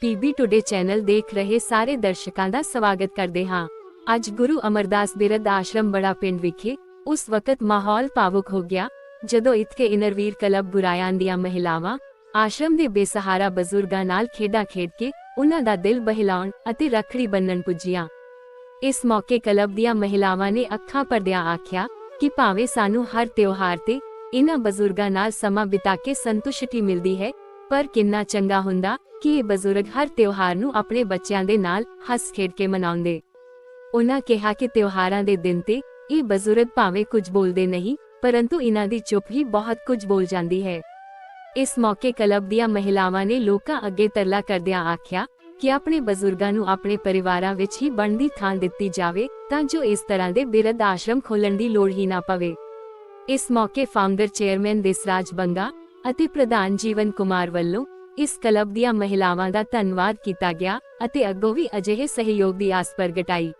PB today channel ਦੇਖ ਰਹੇ ਸਾਰੇ ਦਰਸ਼ਕਾਂ ਦਾ ਸਵਾਗਤ ਕਰਦੇ ਹਾਂ। ਅੱਜ ਗੁਰੂ ਅਮਰਦਾਸ ਬਿਰਧ ਆਸ਼ਰਮ ਬੜਾ ਪਿੰਡ ਵਿਖੇ ਉਸ ਵਕਤ ਮਾਹੌਲ ਭਾਵੁਕ ਹੋ ਗਿਆ, ਜਦੋਂ ਇੱਥੇ ਇਨਰਵੀਰ ਕਲੱਬ ਗੁਰਾਇਆਂ ਦੀਆਂ ਮਹਿਲਾਵਾਂ ਆਸ਼ਰਮ ਦੇ ਬੇਸਹਾਰਾ ਬਜ਼ੁਰਗਾਂ ਨਾਲ ਖੇਡਾਂ ਖੇਡ ਕੇ ਉਹਨਾਂ ਦਾ ਦਿਲ ਬਹਿਲਾਉਣ ਅਤੇ ਰੱਖੜੀ ਬੰਨਣ ਪੁੱਜੀਆਂ। ਇਸ ਮੌਕੇ ਕਲੱਬ ਦੀਆਂ ਮਹਿਲਾਵਾਂ ਨੇ ਅੱਖਾਂ ਪਰਦਿਆਂ ਆਖਿਆ ਕਿ ਭਾਵੇਂ ਸਾਨੂੰ ਹਰ ਤਿਉਹਾਰ ਤੇ ਇਹਨਾਂ ਬਜ਼ੁਰਗਾਂ ਨਾਲ ਸਮਾਂ ਬਿਤਾ ਕੇ ਸੰਤੁਸ਼ਟੀ ਮਿਲਦੀ ਹੈ ਪਰ ਕਿੰਨਾ ਚੰਗਾ ਹੁੰਦਾ ਕਿ ਇਹ ਬਜ਼ੁਰਗ ਹਰ ਤਿਉਹਾਰ ਨੂੰ ਆਪਣੇ ਬੱਚਿਆਂ ਦੇ ਨਾਲ ਹੱਸ ਖੇਡ ਕੇ ਮਨਾਉਂਦੇ। ਉਹਨਾਂ ਕਿਹਾ ਕਿ ਤਿਉਹਾਰਾਂ ਦੇ ਦਿਨ ਤੇ ਇਹ ਬਜ਼ੁਰਗ ਭਾਵੇਂ ਕੁਝ ਬੋਲਦੇ ਨਹੀਂ, ਪਰੰਤੂ ਇਹਨਾਂ ਦੀ ਚੁੱਪ ਹੀ ਬਹੁਤ ਕੁਝ ਬੋਲ ਜਾਂਦੀ ਹੈ। ਇਸ ਮੌਕੇ ਕਲੱਬ ਦੀਆਂ ਮਹਿਲਾਵਾਂ ਨੇ ਲੋਕਾਂ ਅੱਗੇ ਤਰਲਾ ਕਰਦਿਆਂ ਆਖਿਆ ਕਿ ਆਪਣੇ ਬਜ਼ੁਰਗਾਂ ਨੂੰ ਆਪਣੇ ਪਰਿਵਾਰਾਂ ਵਿੱਚ ਹੀ ਬਣਦੀ ਥਾਂ ਦਿੱਤੀ ਜਾਵੇ ਤਾਂ ਜੋ ਇਸ ਤਰ੍ਹਾਂ ਦੇ ਬਿਰਧ ਆਸ਼ਰਮ ਖੋਲਣ ਦੀ ਲੋੜ ਹੀ ਨਾ ਪਵੇ। ਇਸ ਮੌਕੇ ਫਾਊਂਡਰ ਚੇਅਰਮੈਨ ਦੇਸਰਾਜ ਬੰਗਾ ਅਤੇ ਪ੍ਰਧਾਨ ਜੀਵਨ ਕੁਮਾਰ ਵੱਲੋਂ ਇਸ ਕਲੱਬ ਦੀਆਂ ਮਹਿਲਾਵਾਂ ਦਾ ਧੰਨਵਾਦ ਕੀਤਾ ਗਿਆ ਅਤੇ ਅੱਗੋਂ ਵੀ ਅਜਿਹੇ ਸਹਿਯੋਗ ਦੀ ਆਸ ਪ੍ਰਗਟਾਈ।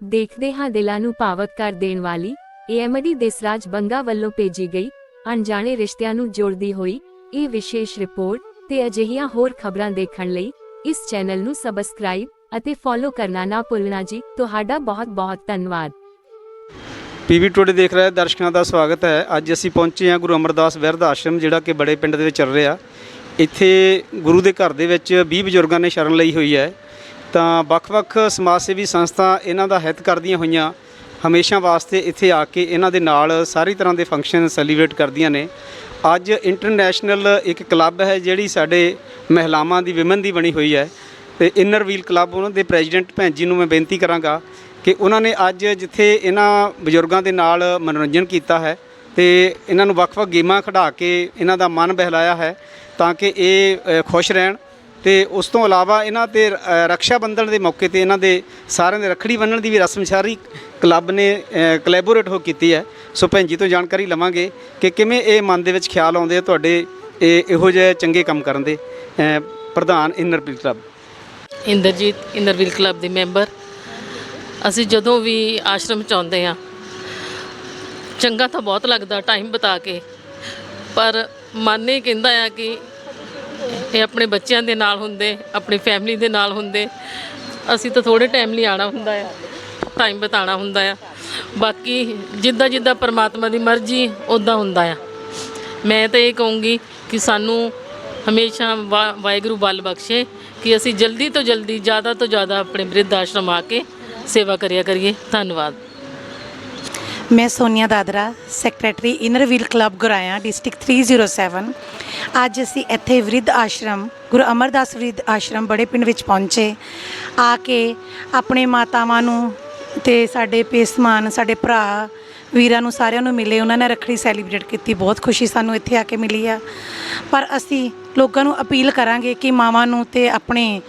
ਦੇਖਦੇ ਹਾਂ ਦਿਲਾਂ ਨੂੰ ਭਾਵਕ ਕਰ ਦੇਣ ਵਾਲੀ ਏਐਮਡੀ ਦੇਸਰਾਜ ਬੰਗਾ ਵੱਲੋਂ ਭੇਜੀ ਗਈ ਅਣਜਾਣੇ ਰਿਸ਼ਤਿਆਂ ਨੂੰ ਜੋੜਦੀ ਹੋਈ ਇਹ ਵਿਸ਼ੇਸ਼ ਰਿਪੋਰਟ ਤੇ ਅਜਿਹੀਆਂ ਹੋਰ ਖਬਰਾਂ ਦੇਖਣ ਲਈ ਇਸ ਚੈਨਲ ਨੂੰ ਸਬਸਕ੍ਰਾਈਬ ਅਤੇ ਫੋਲੋ ਕਰਨਾ ਨਾ ਭੁੱਲਣਾ ਜੀ। ਤੁਹਾਡਾ ਬਹੁਤ ਬਹੁਤ ਧੰਨਵਾਦ। ਪੀਵੀ ਟੁਡੇ ਦੇਖ ਰਹੇ ਦਰਸ਼ਕਾਂ ਦਾ ਸਵਾਗਤ ਹੈ। ਅੱਜ ਅਸੀਂ ਪਹੁੰਚੇ ਹਾਂ ਗੁਰੂ ਅਮਰਦਾਸ ਬਿਰਧ ਆਸ਼ਰਮ, ਜਿਹੜਾ ਕਿ ਬੜੇ ਪਿੰਡ ਦੇ ਵਿੱਚ ਚੱਲ ਰਿਹਾ। ਇੱਥੇ ਗੁਰੂ ਦੇ ਘਰ ਦੇ ਵਿੱਚ 20 ਬਜ਼ੁਰਗਾਂ ਨੇ ਸ਼ਰਨ ਲਈ ਹੋਈ ਹੈ। ਤਾਂ ਵੱਖ-ਵੱਖ ਸਮਾਜ ਸੇਵੀ ਸੰਸਥਾ ਇਹਨਾਂ ਦਾ ਹਿੱਤ ਕਰਦੀਆਂ ਹੋਈਆਂ ਹਮੇਸ਼ਾ ਵਾਸਤੇ ਇੱਥੇ ਆ ਕੇ ਇਹਨਾਂ ਦੇ ਨਾਲ ਸਾਰੀ ਤਰ੍ਹਾਂ ਦੇ ਫੰਕਸ਼ਨ ਸੈਲੀਬ੍ਰੇਟ ਕਰਦੀਆਂ ਨੇ। ਅੱਜ ਇੰਟਰਨੈਸ਼ਨਲ ਇੱਕ ਕਲੱਬ ਹੈ, ਜਿਹੜੀ ਸਾਡੇ ਮਹਿਲਾਵਾਂ ਦੀ ਵਿਮਨ ਦੀ ਬਣੀ ਹੋਈ ਹੈ। ਤੇ ਇਨਰ ਵੀਲ ਕਲੱਬ ਉਹਨਾਂ ਦੇ ਪ੍ਰੈਜ਼ੀਡੈਂਟ ਭੈਣ ਜੀ ਨੂੰ ਮੈਂ ਬੇਨਤੀ ਕਰਾਂਗਾ ਕਿ ਉਹਨਾਂ ਨੇ ਅੱਜ ਜਿੱਥੇ ਇਹਨਾਂ ਬਜ਼ੁਰਗਾਂ ਦੇ ਨਾਲ ਮਨੋਰੰਜਨ ਕੀਤਾ ਹੈ ਤੇ ਇਹਨਾਂ ਨੂੰ ਵੱਖ-ਵੱਖ ਗੇਮਾਂ ਖਿਡਾ ਕੇ ਇਹਨਾਂ ਦਾ ਮਨ ਬਹਿਲਾਇਆ ਹੈ ਤਾਂ ਕਿ ਇਹ ਖੁਸ਼ ਰਹਿਣ ਤੇ ਉਸ ਤੋਂ ਇਲਾਵਾ ਇਹਨਾਂ ਤੇ ਅ, ਰਕਸ਼ਾ ਬੰਧਨ ਦੇ ਮੌਕੇ ਤੇ ਇਹਨਾਂ ਦੇ ਸਾਰਿਆਂ ਦੇ ਰੱਖੜੀ ਬੰਨਣ ਦੀ ਵੀ ਰਸਮ ਸਾਰੀ ਕਲੱਬ ਨੇ ਕੋਲੈਬੋਰੇਟ ਹੋ ਕੀਤੀ ਹੈ। ਸੋ ਭੈਣ ਜੀ ਤੋਂ ਜਾਣਕਾਰੀ ਲਵਾਂਗੇ ਕਿ ਕਿਵੇਂ ਇਹ ਮਨ ਦੇ ਵਿੱਚ ਖਿਆਲ ਆਉਂਦੇ ਆ ਤੁਹਾਡੇ ਇਹ ਇਹੋ ਜਿਹੇ ਚੰਗੇ ਕੰਮ ਕਰਨ ਦੇ ਪ੍ਰਧਾਨ Inner Wheel Club Inderjit Inner Wheel Club ਦੇ ਮੈਂਬਰ। ਅਸੀਂ ਜਦੋਂ ਵੀ ਆਸ਼ਰਮ ਚ ਆਉਂਦੇ ਆ ਚੰਗਾ ਤਾਂ ਬਹੁਤ ਲੱਗਦਾ ਟਾਈਮ ਬਿਤਾ ਕੇ, ਪਰ ਮਨ ਇਹ ਕਹਿੰਦਾ ਆ ਕਿ ਇਹ ਆਪਣੇ ਬੱਚਿਆਂ ਦੇ ਨਾਲ ਹੁੰਦੇ, ਆਪਣੀ ਫੈਮਿਲੀ ਦੇ ਨਾਲ ਹੁੰਦੇ, ਅਸੀਂ ਤਾਂ ਥੋੜੇ ਟਾਈਮ ਲਈ ਆਣਾ ਹੁੰਦਾ ਆ ਟਾਈਮ ਬਿਤਾਉਣਾ ਹੁੰਦਾ ਆ। ਬਾਕੀ ਜਿੱਦਾਂ ਜਿੱਦਾਂ ਪਰਮਾਤਮਾ ਦੀ ਮਰਜ਼ੀ ਉਦਾਂ ਹੁੰਦਾ ਆ। ਮੈਂ ਤਾਂ ਇਹ ਕਹੂੰਗੀ ਕਿ ਸਾਨੂੰ ਹਮੇਸ਼ਾ ਵਾ- ਵਾਹਿਗੁਰੂ ਬਲ ਬਖਸ਼ੇ ਕਿ ਅਸੀਂ ਜਲਦੀ ਤੋਂ ਜਲਦੀ, ਜ਼ਿਆਦਾ ਤੋਂ ਜ਼ਿਆਦਾ ਆਪਣੇ ਬਿਰਧ ਆਸ਼ਰਮ ਆ ਕੇ ਸੇਵਾ ਕਰਿਆ ਕਰੀਏ। ਧੰਨਵਾਦ। ਮੈਂ Sonia Dadra, secretary Inner Wheel Club Guraya, district 307 ਅੱਜ ਅਸੀਂ ਇੱਥੇ ਵਿਰਧ ਆਸ਼ਰਮ, ਗੁਰੂ ਅਮਰਦਾਸ ਵਿਰਧ ਆਸ਼ਰਮ ਬੜੇ ਪਿੰਡ ਵਿੱਚ ਪਹੁੰਚੇ। ਆ ਕੇ ਆਪਣੇ ਮਾਤਾਵਾਂ ਨੂੰ ਤੇ ਸਾਡੇ ਪੇਸਮਾਨ, ਸਾਡੇ ਭਰਾ ਵੀਰਾਂ ਨੂੰ ਸਾਰਿਆਂ ਨੂੰ ਮਿਲੇ, ਉਹਨਾਂ ਨੇ ਰੱਖੜੀ ਸੈਲੀਬ੍ਰੇਟ ਕੀਤੀ, ਬਹੁਤ ਖੁਸ਼ੀ ਸਾਨੂੰ ਇੱਥੇ ਆ ਕੇ ਮਿਲੀ ਆ। ਪਰ ਅਸੀਂ ਲੋਕਾਂ ਨੂੰ ਅਪੀਲ ਕਰਾਂਗੇ ਕਿ ਮਾਵਾਂ ਨੂੰ ਤੇ ਆਪਣੇ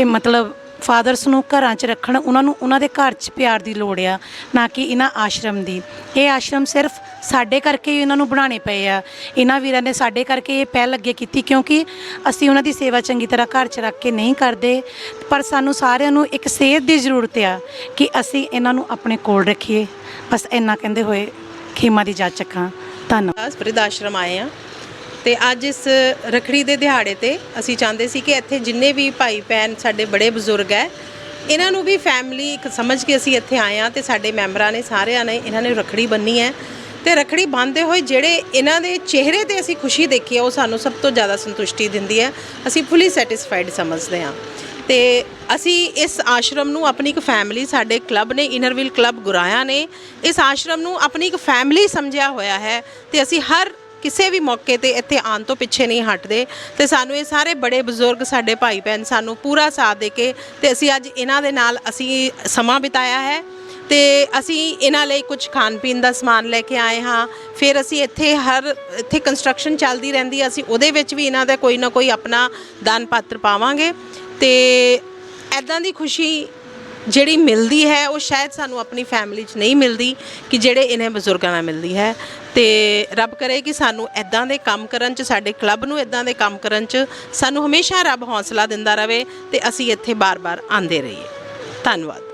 ਇਹ ਮਤਲਬ ਫਾਦਰਸ ਨੂੰ ਘਰਾਂ 'ਚ ਰੱਖਣ, ਉਹਨਾਂ ਨੂੰ ਉਹਨਾਂ ਦੇ ਘਰ 'ਚ ਪਿਆਰ ਦੀ ਲੋੜ ਆ, ਨਾ ਕਿ ਇਹਨਾਂ ਆਸ਼ਰਮ ਦੀ। ਇਹ ਆਸ਼ਰਮ ਸਿਰਫ ਸਾਡੇ ਕਰਕੇ ਹੀ ਇਹਨਾਂ ਨੂੰ ਬਣਾਉਣੇ ਪਏ ਆ। ਇਹਨਾਂ ਵੀਰਾਂ ਨੇ ਸਾਡੇ ਕਰਕੇ ਇਹ ਪਹਿਲ ਅੱਗੇ ਕੀਤੀ, ਕਿਉਂਕਿ ਅਸੀਂ ਉਹਨਾਂ ਦੀ ਸੇਵਾ ਚੰਗੀ ਤਰ੍ਹਾਂ ਘਰ 'ਚ ਰੱਖ ਕੇ ਨਹੀਂ ਕਰਦੇ, ਪਰ ਸਾਨੂੰ ਸਾਰਿਆਂ ਨੂੰ ਇੱਕ ਸੇਧ ਦੀ ਜ਼ਰੂਰਤ ਆ ਕਿ ਅਸੀਂ ਇਹਨਾਂ ਨੂੰ ਆਪਣੇ ਕੋਲ ਰੱਖੀਏ। ਬਸ ਇੰਨਾ ਕਹਿੰਦੇ ਹੋਏ ਖੇਮਾ ਦੀ ਜਾਚਕਾਂ ਧੰਨਵਾਦ। ਦਾਸ ਆਸ਼ਰਮ ਆਏ ਆ। ਤੇ ਅੱਜ ਇਸ ਰਖੜੀ ਦੇ ਦਿਹਾੜੇ ਤੇ ਅਸੀਂ ਚਾਹੁੰਦੇ ਸੀ ਕਿ ਇੱਥੇ ਜਿੰਨੇ ਵੀ ਭਾਈ ਭੈਣ ਸਾਡੇ ਬੜੇ ਬਜ਼ੁਰਗ ਹੈ ਇਹਨਾਂ ਨੂੰ ਵੀ ਫੈਮਿਲੀ ਇੱਕ ਸਮਝ ਕੇ ਅਸੀਂ ਇੱਥੇ ਆਏ ਆ ਤੇ ਸਾਡੇ ਮੈਂਬਰਾਂ ਨੇ ਸਾਰਿਆਂ ਨੇ ਇਹਨਾਂ ਨੇ ਰਖੜੀ ਬੰਨੀ ਹੈ ਤੇ ਰਖੜੀ ਬੰਨਦੇ ਹੋਏ ਜਿਹੜੇ ਇਹਨਾਂ ਦੇ ਚਿਹਰੇ ਤੇ ਅਸੀਂ ਖੁਸ਼ੀ ਦੇਖੀ ਹੈ ਉਹ ਸਾਨੂੰ ਸਭ ਤੋਂ ਜ਼ਿਆਦਾ ਸੰਤੁਸ਼ਟੀ ਦਿੰਦੀ ਹੈ ਅਸੀਂ ਫੁੱਲੀ ਸੈਟੀਸਫਾਈਡ ਸਮਝਦੇ ਹਾਂ। ਤੇ ਅਸੀਂ ਇਸ ਆਸ਼ਰਮ ਨੂੰ ਆਪਣੀ ਇੱਕ ਫੈਮਿਲੀ ਸਾਡੇ ਕਲੱਬ ਨੇ ਇਨਰਵਿਲ ਕਲੱਬ ਗੁਰਾਇਆ ਨੇ, ਇਸ ਆਸ਼ਰਮ ਨੂੰ ਆਪਣੀ ਇੱਕ ਫੈਮਿਲੀ ਸਮਝਿਆ ਹੋਇਆ ਹੈ ਤੇ ਅਸੀਂ ਹਰ ਕਿਸੇ ਵੀ ਮੌਕੇ ਤੇ ਇੱਥੇ ਆਉਣ ਤੋਂ ਪਿੱਛੇ ਨਹੀਂ ਹਟਦੇ ਤੇ ਸਾਨੂੰ ਇਹ ਸਾਰੇ ਬੜੇ ਬਜ਼ੁਰਗ ਸਾਡੇ ਭਾਈ ਭੈਣ ਸਾਨੂੰ ਪੂਰਾ ਸਾਥ ਦੇ ਕੇ ਤੇ ਅਸੀਂ ਅੱਜ ਇਹਨਾਂ ਦੇ ਨਾਲ ਅਸੀਂ ਸਮਾਂ ਬਿਤਾਇਆ ਹੈ ਤੇ ਅਸੀਂ ਇਹਨਾਂ ਲਈ ਕੁਝ ਖਾਣ ਪੀਣ ਦਾ ਸਮਾਨ ਲੈ ਕੇ ਆਏ ਹਾਂ। ਫਿਰ ਅਸੀਂ ਇੱਥੇ ਹਰ ਇੱਥੇ ਕੰਸਟਰਕਸ਼ਨ ਚੱਲਦੀ ਰਹਿੰਦੀ ਹੈ। ਅਸੀਂ ਉਹਦੇ ਵਿੱਚ ਵੀ ਇਹਨਾਂ ਦਾ ਕੋਈ ਨਾ ਕੋਈ ਆਪਣਾ ਦਾਨ ਪਾਤਰ ਪਾਵਾਂਗੇ ਤੇ ਐਦਾਂ ਦੀ ਖੁਸ਼ੀ ਜਿਹੜੀ ਮਿਲਦੀ ਹੈ, ਉਹ ਸ਼ਾਇਦ ਸਾਨੂੰ ਆਪਣੀ ਫੈਮਿਲੀ 'ਚ ਨਹੀਂ ਮਿਲਦੀ ਕਿ ਜਿਹੜੇ ਇਹਨਾਂ ਬਜ਼ੁਰਗਾਂ ਨਾਲ ਮਿਲਦੀ ਹੈ। ਤੇ ਰੱਬ ਕਰੇ ਕਿ ਸਾਨੂੰ ਐਦਾਂ ਦੇ ਕੰਮ ਕਰਨ 'ਚ, ਸਾਡੇ ਕਲੱਬ ਨੂੰ ਐਦਾਂ ਦੇ ਕੰਮ ਕਰਨ 'ਚ ਸਾਨੂੰ ਹਮੇਸ਼ਾ ਰੱਬ ਹੌਸਲਾ ਦਿੰਦਾ ਰਹੇ ਤੇ ਅਸੀਂ ਇੱਥੇ ਬਾਰ-ਬਾਰ ਆਂਦੇ ਰਹੀਏ। ਧੰਨਵਾਦ।